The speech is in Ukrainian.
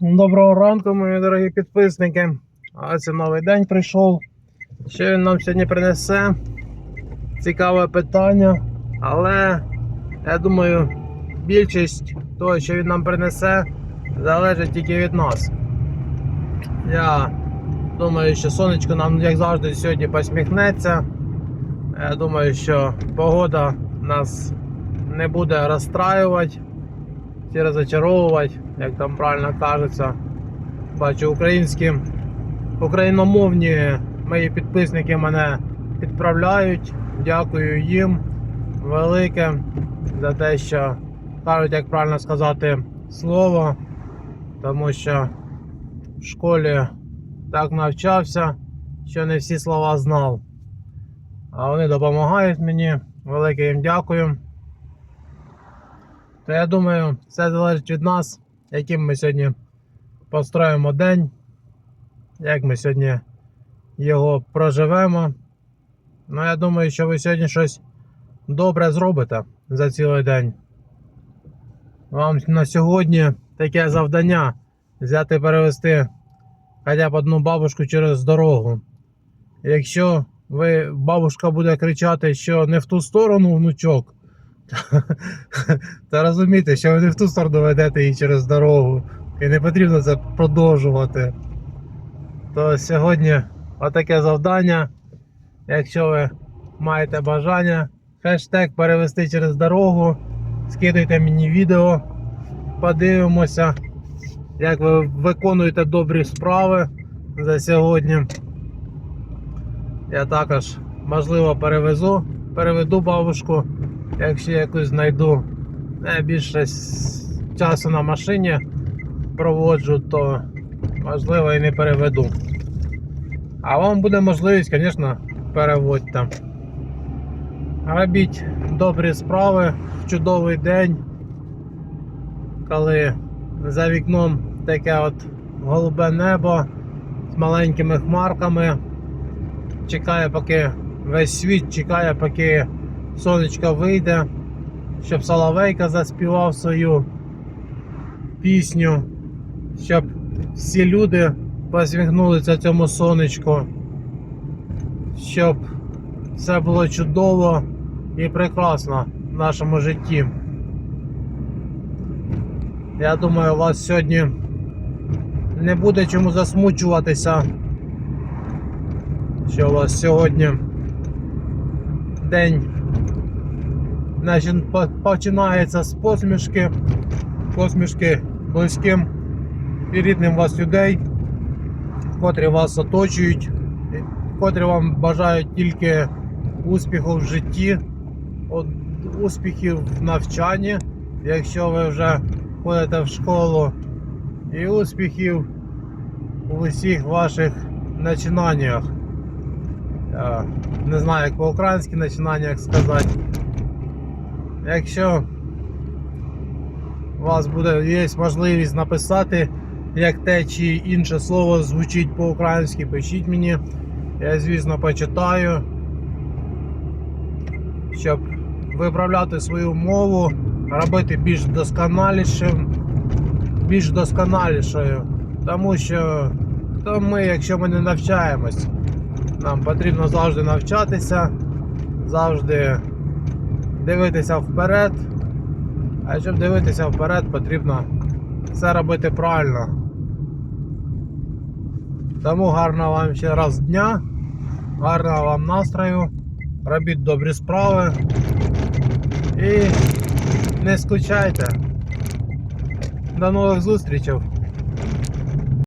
Доброго ранку, мої дорогі підписники. А новий день прийшов. Що він нам сьогодні принесе? Цікаве питання. Але я думаю, більшість того, що він нам принесе, залежить тільки від нас. Я думаю, що сонечко нам, як завжди, сьогодні посміхнеться. Я думаю, що погода нас не буде розстраювати ті розочаровувати, як там правильно кажеться. Бачу, українські, україномовні мої підписники мене підправляють. Дякую їм велике за те, що кажуть, як правильно сказати слово, тому що в школі так навчався, що не всі слова знав. А вони допомагають мені. Велике їм дякую. То я думаю, все залежить від нас, яким ми сьогодні построїмо день, як ми сьогодні його проживемо. Ну, я думаю, що ви сьогодні щось добре зробите за цілий день. Вам на сьогодні таке завдання взяти перевести хоча б одну бабушку через дорогу. Якщо ви, бабушка буде кричати, що не в ту сторону внучок, та розумійте, що ви не в ту сторону ведете її через дорогу. І не потрібно це продовжувати. То сьогодні отаке завдання. Якщо ви маєте бажання, хештег перевести через дорогу, скидайте мені відео, подивимося, як ви виконуєте добрі справи за сьогодні. Я також можливо перевезу, переведу бабушку якщо якусь знайду я більше часу на машині проводжу, то можливо і не переведу. А вам буде можливість, звісно, переводьте. Робіть добрі справи в чудовий день, коли за вікном таке от голубе небо з маленькими хмарками. Чекає, поки весь світ чекає, поки сонечко вийде, щоб Соловейка заспівав свою пісню, щоб всі люди посміхнулися цьому сонечку, щоб все було чудово і прекрасно в нашому житті. Я думаю, у вас сьогодні не буде чому засмучуватися, що у вас сьогодні день Значить, починається з посмішки, посмішки близьким і рідним вас людей, котрі вас оточують, котрі вам бажають тільки успіху в житті, успіхів в навчанні, якщо ви вже ходите в школу, і успіхів у усіх ваших начинаннях. Не знаю, як по-українськи начинаннях сказати. Якщо у вас буде є можливість написати, як те чи інше слово звучить по-українськи, пишіть мені. Я, звісно, почитаю, щоб виправляти свою мову, робити більш досконалішим, більш досконалішою. Тому що то ми, якщо ми не навчаємось, нам потрібно завжди навчатися, завжди дивитися вперед. А щоб дивитися вперед, потрібно все робити правильно. Тому гарного вам ще раз дня, гарного вам настрою, робіть добрі справи і не скучайте. До нових зустрічей!